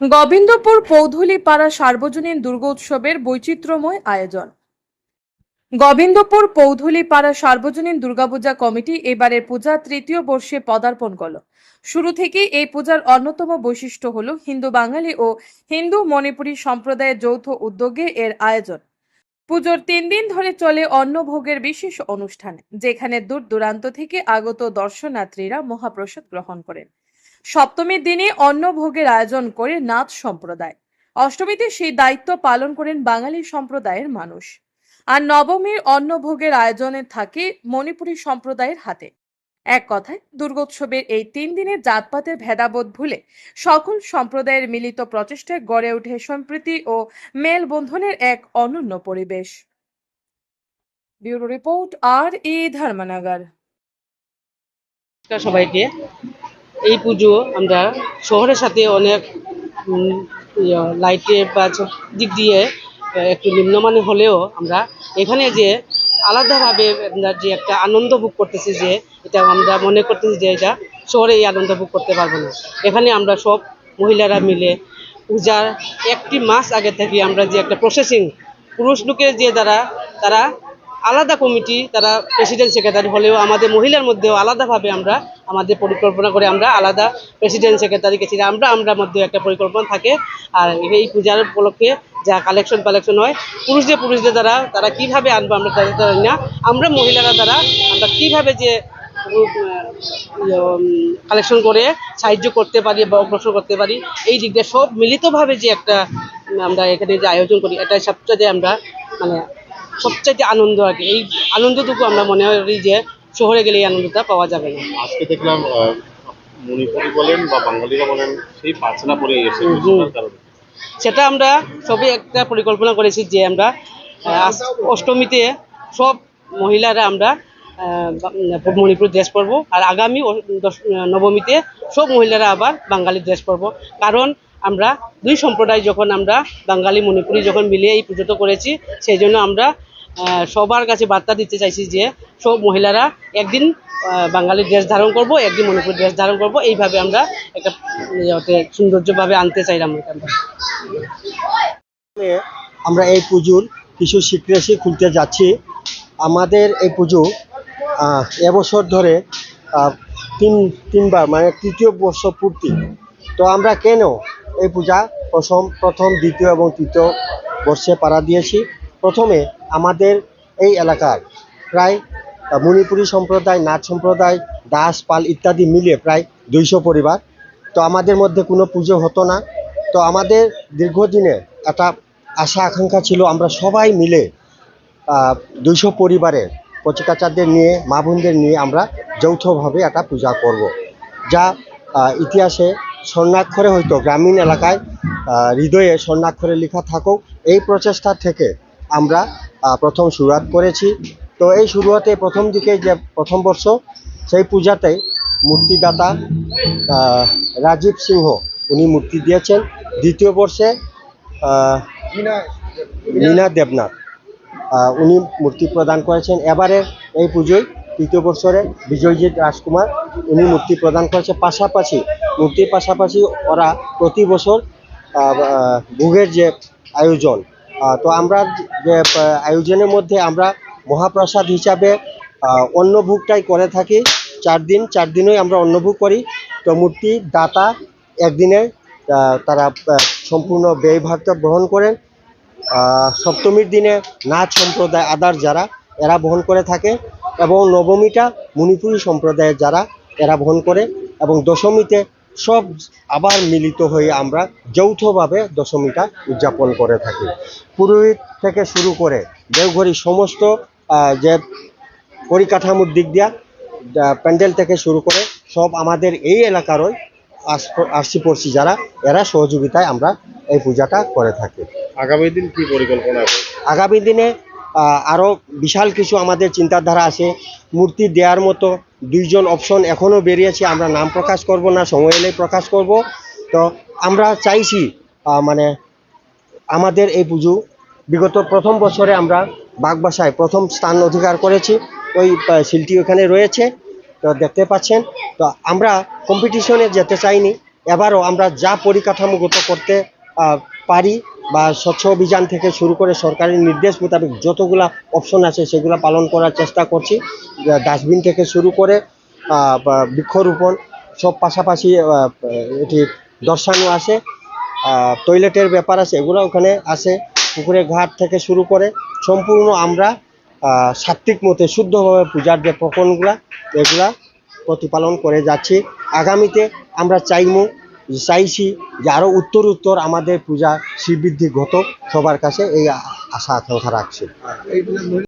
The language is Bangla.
গোবিন্দপুর পৌধুলি পাড়া সার্বজনীন দুর্গোৎসবের বৈচিত্র্যময় আয়োজন। গোবিন্দপুর পৌধুলি পাড়া সার্বজনীন দুর্গাপূজা কমিটি এবারের পূজা তৃতীয় বর্ষে পদার্পণ করল। শুরু থেকেই এই পূজার অন্যতম বৈশিষ্ট্য হল হিন্দু বাঙালি ও হিন্দু মণিপুরী সম্প্রদায়ের যৌথ উদ্যোগে এর আয়োজন। পুজোর তিন দিন ধরে চলে অন্নভোগের বিশেষ অনুষ্ঠান, যেখানে দূর দূরান্ত থেকে আগত দর্শনার্থীরা মহাপ্রসাদ গ্রহণ করেন। সপ্তমীর দিনে অন্নভোগের আয়োজন করে নাথ সম্প্রদায়। অষ্টমীতে সেই দায়িত্ব পালন করেন বাঙালি সম্প্রদায়ের মানুষ। আর নবমীর অন্নভোগের আয়োজনে থাকে মণিপুরী সম্প্রদায়ের হাতে। এক কথায়, দুর্গোৎসবের এই তিন দিনের জাতপাতের ভেদাবোধ ভুলে সকল সম্প্রদায়ের মিলিত প্রচেষ্টায় গড়ে ওঠে সম্প্রীতি ও মেলবন্ধনের এক অনন্য পরিবেশ। ব্যুরো রিপোর্ট আর ই ধর্মনগর। সবাইকে। এই পুজো আমরা শহরের সাথে অনেক লাইটে বা দিক দিয়ে একটু নিম্নমানের হলেও আমরা এখানে যে আলাদাভাবে আমরা যে একটা আনন্দ ভোগ করতেছি যে এটা আমরা মনে করতেছি যে এটা শহরে এই আনন্দ ভোগ করতে পারব না। এখানে আমরা সব মহিলারা মিলে পূজার একটি মাস আগে থেকে আমরা যে একটা প্রসেসিং পুরুষ লোকের যে দ্বারা তারা আলাদা কমিটি, তারা প্রেসিডেন্ট সেক্রেটারি হলেও আমাদের মহিলার মধ্যেও আলাদাভাবে আমরা আমাদের পরিকল্পনা করে আমরা আলাদা প্রেসিডেন্ট সেক্রেটারি গেছি আমরা আমরা মধ্যে একটা পরিকল্পনা থাকে। আর এই পূজার উপলক্ষে যা কালেকশন কালেকশন হয়, পুরুষদের পুরুষদের দ্বারা, তারা কীভাবে আনব আমরা তাদের দ্বারা না। আমরা মহিলারা দ্বারা, আমরা কীভাবে যে কালেকশন করে সাহায্য করতে পারি বা অগ্রসর করতে পারি, এই দিক দিয়ে সব মিলিতভাবে যে একটা আমরা এখানে যে আয়োজন করি এটা সবচেয়ে আমরা মানে সবচাইতে আনন্দ আর কি। এই আনন্দটুকু আমরা মনে করি যে শহরে গেলে এই আনন্দটা পাওয়া যাবে না। আজকে দেখলাম মণিপুরি বলেন বা বাঙালিরা বলেন সেই পাঁচনা পরে কারণে। সেটা আমরা সবই একটা পরিকল্পনা করেছি যে আমরা অষ্টমীতে সব মহিলারা আমরা মণিপুর ড্রেস পরবো আর আগামী নবমীতে সব মহিলারা আবার বাঙালি ড্রেস পরবো। কারণ আমরা দুই সম্প্রদায় যখন আমরা বাঙালি মণিপুরি যখন মিলিয়ে এই পুজোটা করেছি সেই জন্য আমরা সবার কাছে বার্তা দিতে চাইছি যে সব মহিলারা একদিন বাঙালি ড্রেস ধারণ করব, একদিন মণিপুর ড্রেস ধারণ করব। এইভাবে আমরা একটা সৌন্দর্যভাবে আনতে চাইলাম আমরা। এই পুজোর কিছু সিক্রেসি খুলতে যাচ্ছি। আমাদের এই পুজো এবছর ধরে তিন, তিনবার মানে তৃতীয় বর্ষ পূর্তি। তো আমরা কেন এই পূজা প্রথম প্রথম, দ্বিতীয় এবং তৃতীয় বর্ষে পাড়া দিয়েছি? প্রথমে আমাদের এই এলাকার প্রায় মণিপুরী সম্প্রদায় নাচ সম্প্রদায়, দাস, পাল ইত্যাদি মিলিয়ে প্রায় দুইশো পরিবার তো আমাদের মধ্যে কোনো পুজো হতো না তো আমাদের দীর্ঘদিনে একটা আশা, আকাঙ্ক্ষা ছিল আমরা সবাই মিলে দুইশো পরিবারের কচিকাচারদের নিয়ে, মা বোনদের নিয়ে আমরা যৌথভাবে একটা পূজা করব। যা ইতিহাসে স্বর্ণাক্ষরে হয়তো গ্রামীণ এলাকায় হৃদয়ে স্বর্ণাক্ষরে লেখা থাকুক এই প্রচেষ্টা থেকে আমরা প্রথম শুরুয়াত করেছি। তো এই শুরুয়াতে প্রথম দিকে যে প্রথম বর্ষ, সেই পূজাতে মূর্তিদাতা রাজীব সিংহ, উনি মূর্তি দিয়েছেন। দ্বিতীয় বর্ষে মীনা দেবনাথ উনি মূর্তি প্রদান করেছেন। এবারে এই পুজোয় তৃতীয় বছরে বিজয়জিৎ রাজকুমার, উনি মূর্তি প্রদান করেছে। পাশাপাশি, মূর্তির পাশাপাশি ওরা প্রতি বছর ভোগের যে আয়োজন তো আমরা আয়োজনের মধ্যে আমরা মহাপ্রসাদ হিসাবে অন্নভোগটাই করে থাকি। চার দিন, চার দিনই আমরা অন্নভোগ করি। তো মূর্তি, দাতা একদিনে তারা সম্পূর্ণ ব্যয়ভাগটা গ্রহণ করেন। সপ্তমীর দিনে নাচ সম্প্রদায়, আদার যারা, এরা বহন করে থাকে এবং নবমীটা মণিপুরী সম্প্রদায়ের যারা, এরা বহন করে এবং দশমীতে সব আবার মিলিত হয়ে আমরা যৌথভাবে দশমীটা উদযাপন করে থাকি। পুরোহিত থেকে শুরু করে দেওঘরি সমস্ত যে পরিকাঠামোর দিক দিয়া প্যান্ডেল থেকে শুরু করে সব আমাদের এই এলাকারই আশি পড়শি যারা এরা সহযোগিতায় আমরা এই পূজাটা করে থাকি। আগামী দিন কি পরিকল্পনা আগামী দিনে আহ, আরও বিশাল কিছু আমাদের চিন্তাধারা আছে। মূর্তি দেওয়ার মতো দুইজন অপশন এখনও বেরিয়েছে আমরা নাম প্রকাশ করব না সময় এলেই প্রকাশ করব। তো আমরা চাইছি মানে আমাদের এই পুজো বিগত প্রথম বছরে আমরা বাগবাসায় প্রথম স্থান অধিকার করেছি। ওই শিলটি ওখানে রয়েছে তো দেখতে পাচ্ছেন। তো আমরা কম্পিটিশনে যেতে চাইনি এবারও আমরা যা পরিকাঠামোগত করতে পারি বা স্বচ্ছ অভিযান থেকে শুরু করে সরকারের নির্দেশ মোতাবেক যতগুলা অপশন আছে সেগুলো পালন করার চেষ্টা করছি। ডাস্টবিন থেকে শুরু করে বৃক্ষরোপণ সব পাশাপাশি এটি দর্শানো আছে। টয়লেটের ব্যাপার আছে, এগুলো ওখানে আছে। পুকুরের ঘাট থেকে শুরু করে সম্পূর্ণ আমরা সাত্বিক মতে শুদ্ধভাবে পূজার যে প্রকরণগুলা, এগুলা প্রতিপালন করে যাচ্ছি। আগামীতে আমরা চাইমু চাইছি যে আরও উত্তর উত্তর আমাদের পূজা শ্রীবৃদ্ধি ঘটক সবার কাছে এই আশা আকাঙ্ক্ষা রাখছি।